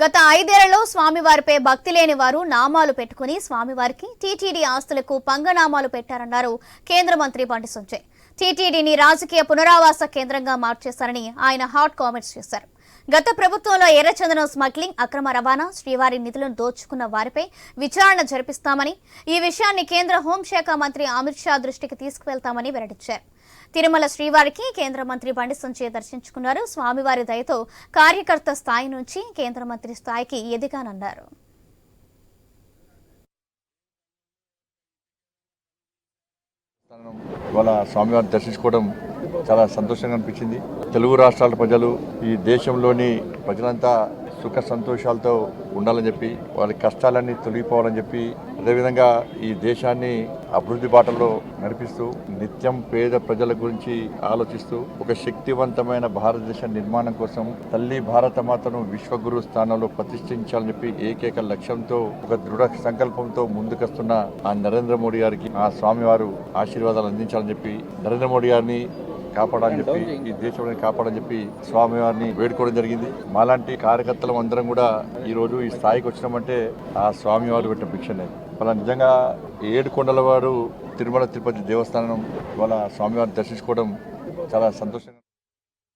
గత ఐదేళ్ళలో స్వామివారిపై భక్తి లేని వారు నామాలు పెట్టుకుని స్వామివారికి టీటీడీ ఆస్తులకు పంగనామాలు పెట్టారన్నారు కేంద్ర మంత్రి బండి సంజయ్. టీటీడీని రాజకీయ పునరావాస కేంద్రంగా మార్చేశారని ఆయన హాట్ కామెంట్స్ చేశారు. గత ప్రభుత్వంలో ఎర్రచందనం స్మగ్లింగ్ అక్రమ రవాణా శ్రీవారి నిధులను దోచుకున్న వారిపై విచారణ జరిపిస్తామని ఈ విషయాన్ని కేంద్ర హోంశాఖ మంత్రి అమిత్ షా దృష్టికి తీసుకువెళ్తామని వెల్లడించారు. తిరుమల శ్రీవారికి కేంద్ర మంత్రి బండి సంజయ్ దర్శించుకున్నారు. స్వామివారి దయతో కార్యకర్త స్థాయి నుంచి కేంద్ర మంత్రి స్థాయికి ఎదిగానన్నారు. ఇవాళ స్వామివారిని దర్శించుకోవడం చాలా సంతోషంగా అనిపించింది. తెలుగు రాష్ట్రాల ప్రజలు ఈ దేశంలోని ప్రజలంతా సుఖ సంతోషాలతో ఉండాలని చెప్పి వాళ్ళ కష్టాలన్నీ తొలగిపోవాలని చెప్పి అదేవిధంగా ఈ దేశాన్ని అభివృద్ధి బాటలో నడిపిస్తూ నిత్యం పేద ప్రజల గురించి ఆలోచిస్తూ ఒక శక్తివంతమైన భారతదేశ నిర్మాణం కోసం తల్లి భారత మాతను విశ్వగురు స్థానంలో ప్రతిష్ఠించాలని చెప్పి ఏకైక లక్ష్యంతో ఒక దృఢ సంకల్పంతో ముందుకొస్తున్న ఆ నరేంద్ర మోడీ గారికి ఆ స్వామివారు ఆశీర్వాదాలు అందించాలని చెప్పి నరేంద్ర మోడీ గారిని కాపాడని చెప్పి ఈ దేశంలో కాపాడని చెప్పి స్వామివారిని వేడుకోవడం జరిగింది. మాలాంటి కార్యకర్తలం అందరం కూడా ఈ రోజు ఈ స్థాయికి వచ్చినామంటే ఆ స్వామివారు పెట్టిన భిక్షనే వాళ్ళ నిజంగా ఏడు కొండల వారు తిరుమల తిరుపతి దేవస్థానం వాళ్ళ స్వామివారిని దర్శించుకోవడం చాలా సంతోషంగా